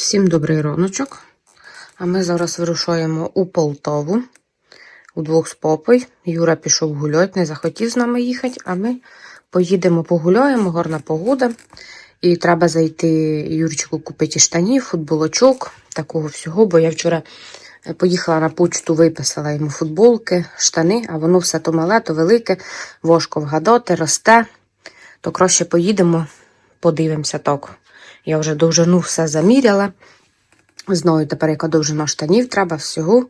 Всім добрий раночок. А ми зараз вирушаємо у Полтаву удвох з попою. Юра пішов гуляти, не захотів з нами їхати, а ми поїдемо погуляємо, гарна погода. І треба зайти Юрчику купити штанів, футболочок, такого всього, бо я вчора е, поїхала на почту, виписала йому футболки, штани, а воно все то мале, то велике, важко вгадати, росте. То краще поїдемо, подивимося так. Я вже довжину все заміряла. Знаю тепер, яка довжина штанів треба всього.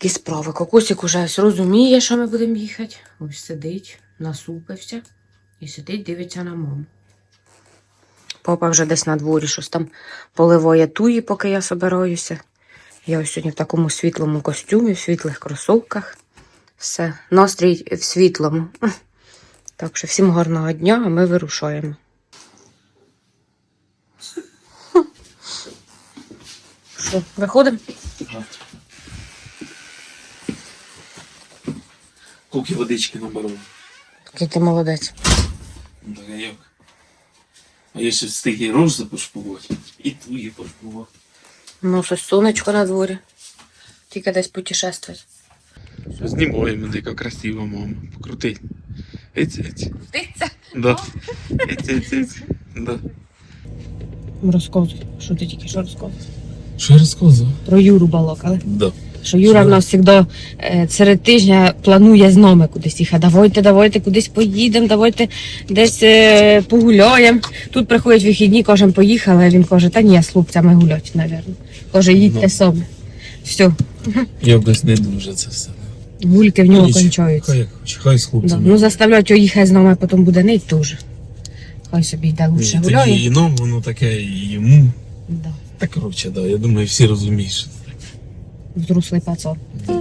Які справи. Кокусик уже розуміє, що ми будемо їхати. Ось сидить, насупився і сидить, дивиться на маму. Папа вже десь на дворі щось там поливає туї, поки я собираюся. Я ось сьогодні в такому світлому костюмі, в світлих кросовках. Все, настрій в світлому. Так що всім гарного дня, а ми вирушаємо. Що, виходимо? Скільки водички наберу. Який ти молодець. Ну, так, а як? А я ще встиг і рож запошпувати, і твої пошпувати. Ну, щось сонечко на дворі. Тільки десь путешествувати. Знімаємо, яка красива мама. Покрути. Ець, ець. Птиця? Да. Ець, ець, ець. Да. Розказуй, що ти тільки що розказував? Що я розказував? Про Юру балокали. Да. Що Юра в нас завжди е, серед тижня планує з нами кудись їхати. Давайте, давайте кудись поїдемо, давайте десь е, погуляємо. Тут приходять вихідні, кожен поїхали, а він каже, та ні, я з хлопцями гулять, мабуть. Каже, їдьте Ну. собі. Все, Я Якось не дуже це все. гульки в нього Нічого. кончаються. Хай хай з Да. Ну заставлять його їхати з нами, а потім буде нить теж. Хай собі йде лучше гуляє. і нам воно таке, і йому. Да. Та коротше, да, я думаю, всі розуміють, що це таке. Взрослий пацан. Хай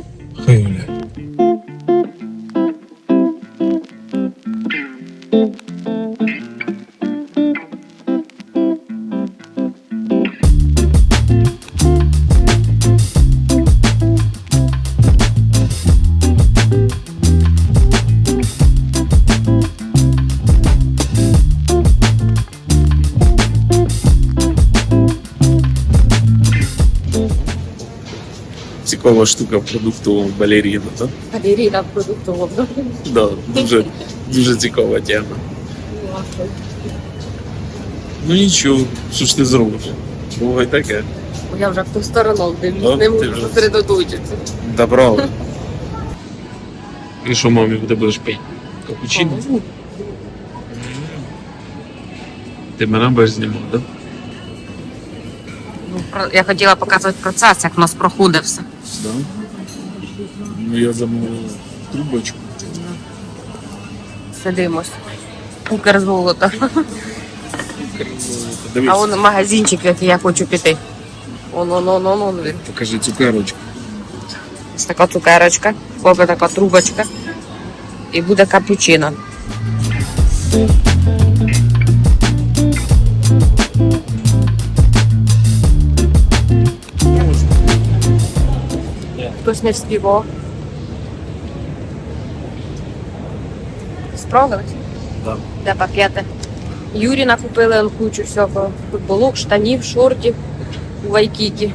Цікава штука продуктового балеріна, так? Балеріна продуктова. Да, дуже, дуже цікава тема. Ну нічого, що ж ти зробиш? Буває таке. Я вже в ту сторону дивлюсь, Да, не можу зосередоточитися. Правда. І що мамі буде будеш пити? Капучино? Ти мене будеш знімати, так? Ну, я хотіла показувати процес, як в нас проходить все. Да? Ну я замовив трубочку. Сидимось. Кукер золото. Дивись, А вон магазинчик, в який я хочу піти. Он, он, он, он, он. він. покажи цукерочку. Ось така цукерочка, баба така трубочка. І буде капучино. Хтось не вспівав. Справились? Да. Де пакети? Юрі накупили кучу всього. Футболок, штанів, шортів у Вайкікі.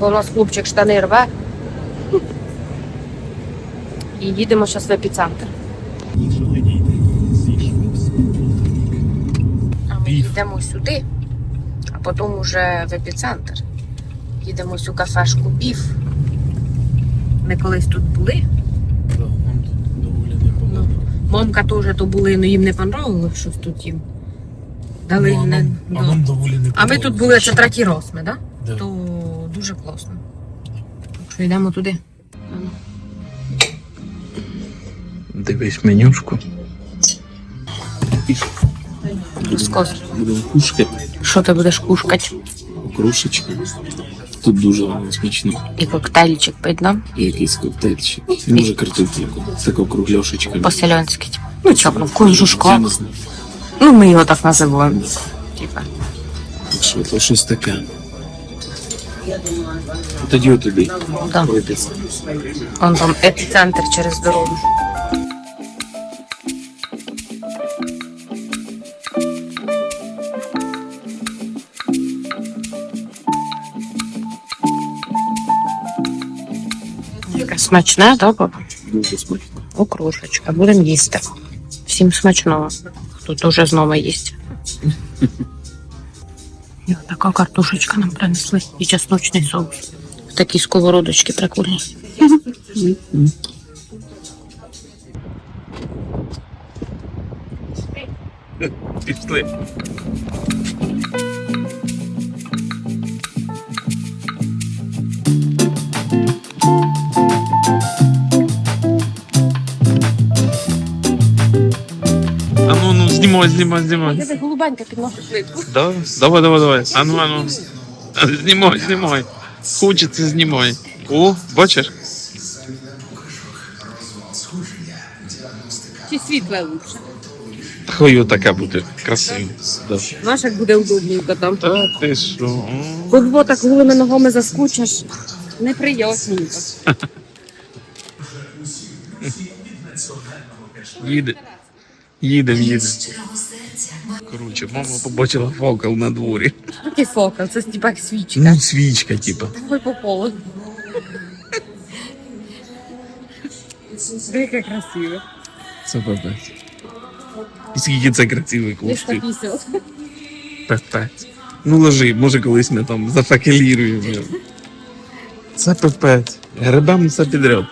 Бо у нас хлопчик штани рве. І їдемо зараз в епіцентр. А ми Біф. йдемо сюди, а потім уже в епіцентр. Їдемо ось у кафешку Біф. Ми колись тут були. Да, нам тут доволі непогано. Мамка теж то були, але їм не понравилось щось тут їм. Дали Ну, а не. нам- да. а нам доволі непогано. А ми тут були, це третій раз ми, да? Да. То дуже класно. Так що йдемо туди. Дивись менюшку. Розказуй. Будемо кушати. Що ти будеш кушкати? Кружечка. Тут дуже смачно. І коктейльчик нам І якийсь коктейльчик. І може картопельку. З такою кругляшечкою. по-селянськи. Ну чого, Я кунжушко. Ну, ми його так називаємо. Типа. Що то щось таке. Тоді отуди. Да. Он там епіцентр через дорогу. Смачне, так, папа? Дуже смачно. Окрошечка, будемо їсти. Всім смачного. Тут уже знову їсть. І така картошечка нам принесли. І чесночний соус. Такі сковородочки прикольні. Пішли. Знімай, знімай, знімай. голубенька підношу плитку. Да? Давай, давай, давай. А ну, а ну. А, Знімай, знімай. Хочеться, знімай. О, бачиш? Чи світле лучше? Хою така буде красиво. Да. Знаєш, як буде удобненько там. Та ти що? Бо бо так голими ногами заскучиш. Неприятненько. Їде. Їдем, їдем. Коротше, мама побачила фокал на дворі. Такий фокал, це типа як свічка. Ну, свічка, типа. Ой, по полу. Яке красиве. Це пипець. І скільки це красивий коштує. Пипець. Ну ложи, може колись ми там зафакеліруємо. Це пипець. Гребем все підряд.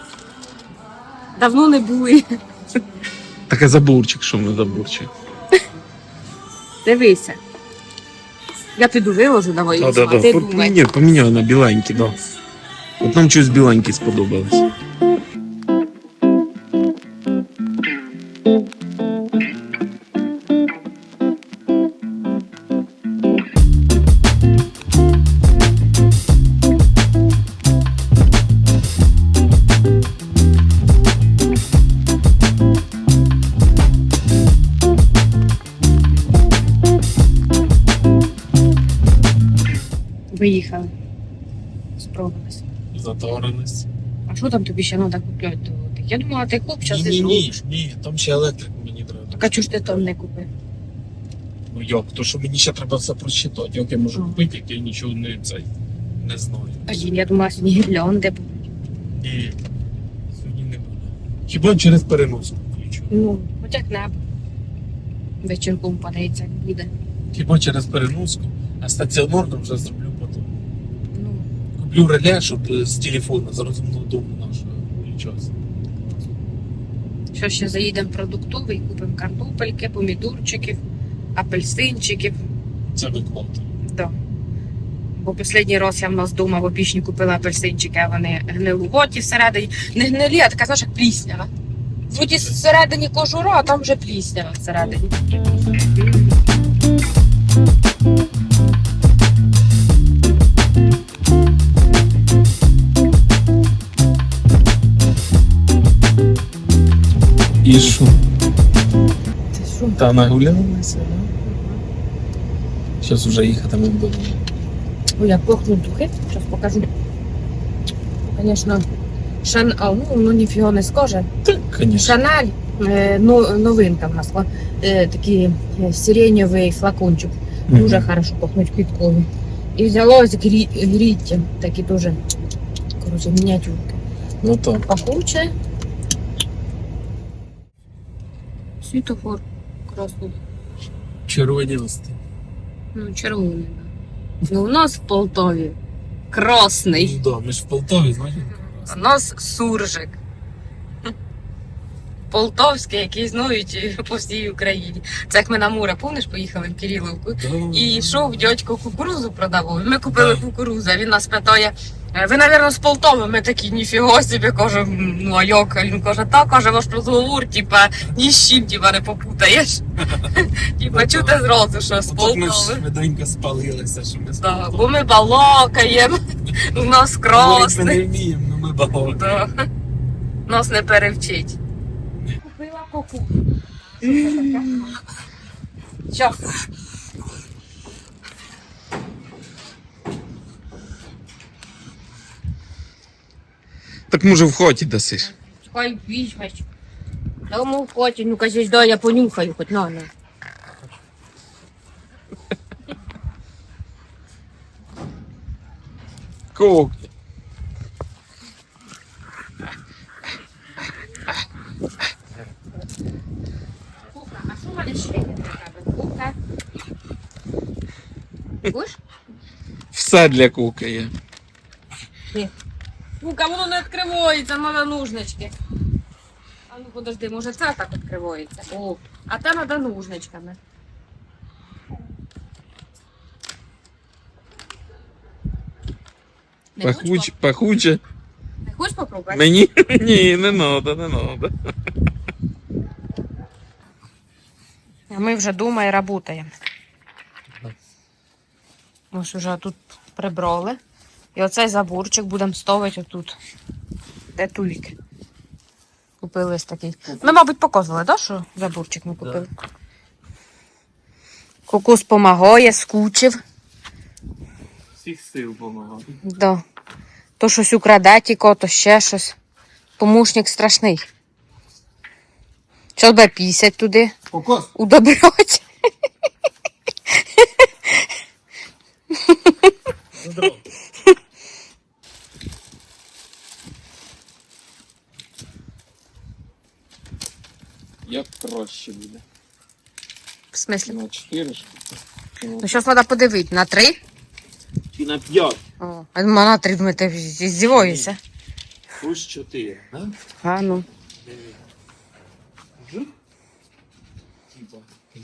Давно не були. Таке заборчик, що ми забурчик. Дивися. Я піду виложу, давай. Да, да, а ти думай. Ні, поміняй на біленькі, да. От нам щось біленькі сподобалось. Затореність. А що там тобі ще треба купляти? Я думала, ти куп, зараз Ні, ти ні, ні, ні, там ще електрик мені треба. Так а чого ж ти там не купив? Ну як, то що мені ще треба все прочитати, як я можу Ага. купити, як я нічого не, цей, не знаю. Блін, я думала, сьогодні гірлянди будуть. І сьогодні не буде. Хіба через переноску включу. Ну, хоч як небо. Вечірком падається, як буде. Хіба через переноску, а стаціонарно вже зроблю Куплю реле, щоб е, з телефону з розумного дому нашого час. що ще заїдемо продуктовий, купимо картопельки, помідорчиків, апельсинчиків. Це виклад. Да. Бо останній раз я в нас вдома в опішні купила апельсинчики, а вони гнилуготі всередині. Не гнилі, а така, знаєш, як пліснява. Вроді всередині кожура, а там вже пліснява всередині. І що? Та нагулялася, да? Зараз вже їхатимемо додому. Ой, як пахнуть духи, зараз покажу. Звісно, шан... а, ну, ну ніфіга не скаже. Так, звісно. Шанель, е, ну, новинка в нас, е, такий е, сиренєвий флакончик. Дуже хорошо пахнуть квіткові. І взялось грі... гріття, такі дуже, коротше, мініатюрки. Ну так. Пахуче. Світофор красний. Червоні листи. Ну, червоний. да. Ну, у нас в Полтові красний. Ну да, ми ж в Полтаві, знаєте. У нас суржик. Полтовський, який знають по всій Україні. Це як ми на море, помниш, поїхали в Кириловку. Да. І йшов дядько кукурузу продавав. Ми купили Да. кукурузу, а він нас питає. «Е, Ви, напевно, з Полтови, ми такі ніфіго собі кажемо, ну а як? Він каже, так, каже, ваш розговор, типа, ні з чим типа, не попутаєш. Типа, Ну, чути зразу, що з Отак ми швиденько спалилися, що ми з Полтави. бо ми балакаємо, у нас Говорить Ми не вміємо, але ми балакаємо. Нас не перевчить. Купила коку. Що? може в хаті дасиш? Хай візьмеш. Дома в хаті, ну кажеш, дай я понюхаю, хоч на. на. Кок. Кука, а що мене ще не треба? Кука. Куш? Все для куки є. Кука, воно не відкривається, треба ножнички. А ну подожди, може це так відкривається. О, а те треба ножничками. Не хочеш, Пахуч, пахуче. не хочеш попробувати? Мені? Ні, не надо, не надо. А ми вже і працюємо. Ось вже тут прибрали. І оцей заборчик будемо ставити отут. Де туйк. Купили ось такий. Ми, мабуть, показували, так, що заборчик ми купили? Кукус помагає, скучив. Всіх сил помагати. Да. То щось украде тільки, то ще щось. Помушник страшний. Що тебе пісять туди, Покос. удобрять. Як краще буде? В смислі? На 4 Ну, зараз треба подивитися. На три? Чи на 5? О, а на три, думаю, ти здіваєшся. Ось 4, да? А, ну. Жух? Типа,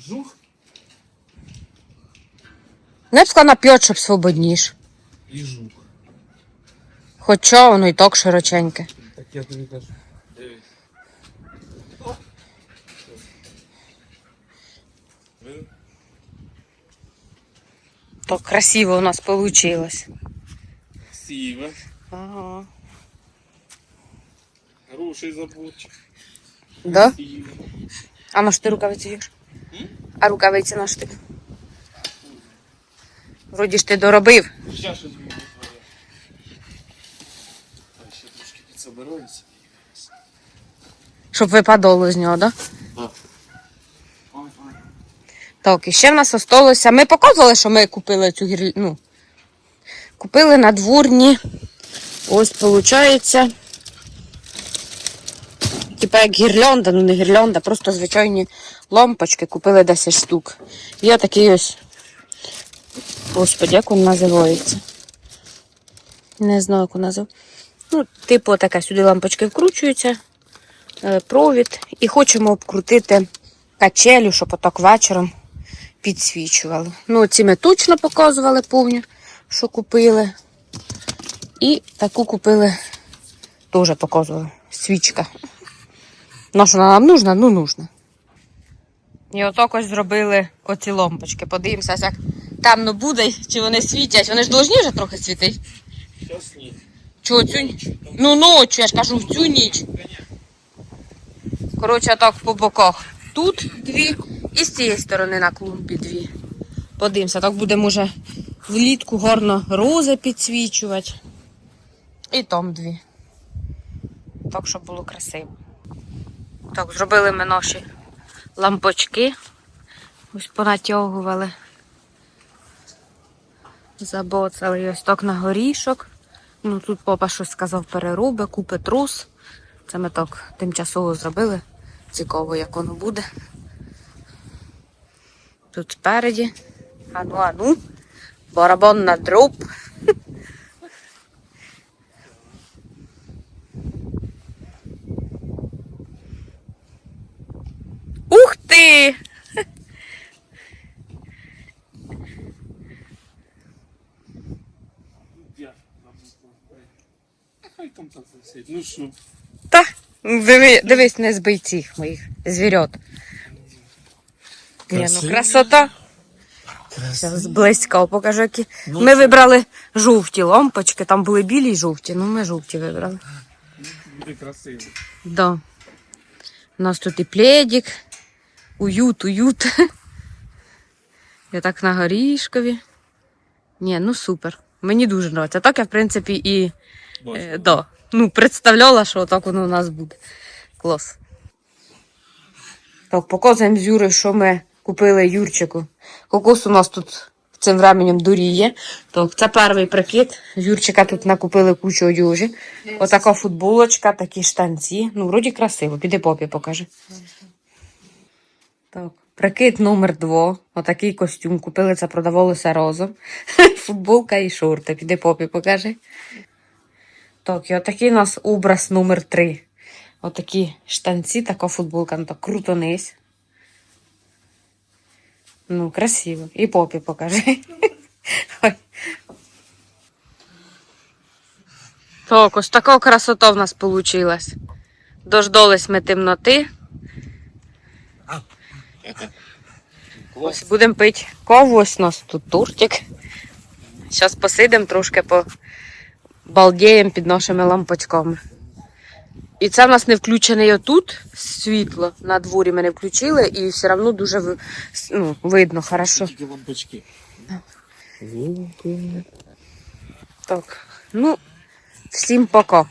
жух Ну, я б сказала на п'ять, щоб свободніш. і жух. Хоча воно і так широченьке. Так я тобі кажу. Так красиво у нас вийшло. Красиво. Ага. Хороший заборчик. Да? Красиво. А на що ти рукавиці їш? М? А рукавиці на що ти? Вроді ж ти доробив. Сейчас щось буде твоє. Ще трошки підсобираюся. Щоб випадало з нього, да? Так. Ой. Так, і ще в нас осталося. Ми показували, що ми купили цю гірлянду. Ну, купили надворні. Ось, виходить. Типа як гірлянда, ну не гірлянда, просто звичайні лампочки. Купили 10 штук. Є такий ось. Господи, як він називається? Не знаю, як він називається. Ну, типу, така сюди лампочки вкручуються, е, провід. І хочемо обкрутити качелю, щоб отак вечором підсвічували. Ну, ці ми точно показували повню, що купили. І таку купили, теж показували. Свічка. Ну, що нам нужна? Ну, нужна. І отак ось зробили оці лампочки. Подивимося, як темно буде, чи вони світять. Вони ж должні вже трохи світити. Ні. Чого цю ніч? Ну, ночі, я ж кажу, в цю ніч. Коротше, так по боках. Тут дві і з цієї сторони на клумбі дві. Подивимося, так будемо вже влітку гарно рози підсвічувати. І там дві. Так, щоб було красиво. Так, зробили ми наші лампочки. Ось понатягували. Забоцали ось так на горішок. Ну тут папа щось сказав переруби, купи трус. Це ми так тимчасово зробили. Цікаво, як воно буде. Тут спереді. Ану, ану. Барабан на дроб. Ух ти! Хай там так висить. Ну що? Диви, дивись, не збий цих моїх звірят. Ні, ну Красиво. красота. Зараз близько покажу, які. Ми вибрали жовті лампочки, там були білі й жовті, ну ми жовті вибрали. Буде красиво. Да. У нас тут і пледик, уют, уют. Я так на горішкові. Ні, ну супер. Мені дуже подобається. Так я, в принципі, і е, да, ну, представляла, що так воно у нас буде. Клас. Так, показуємо з Юрою, що ми купили Юрчику. Кокос у нас тут цим временем дуріє. Так, це перший прикид. З Юрчика тут накупили кучу одежі. Отака футболочка, такі штанці. Ну, вроді красиво. Піди попі покаже. Так, Прикид номер 2. Отакий костюм. Купили це, продавалося розом. Футболка і шорти. Піди попі, покажи. Так, і отакий у нас образ номер 3. Отакі штанці, така футболка, ну так круто нись. Ну, красиво. І попі покажи. Так, ось така красота в нас вийшла. Дождались ми темноти. Ось будемо пити ось у нас тут тортик. Зараз посидимо трошки по балдіємо під нашими лампочками. І це в нас не включене отут світло. На дворі ми не включили, і все одно дуже ну, видно хорошо. Лампочки. Так. Ну, всім пока.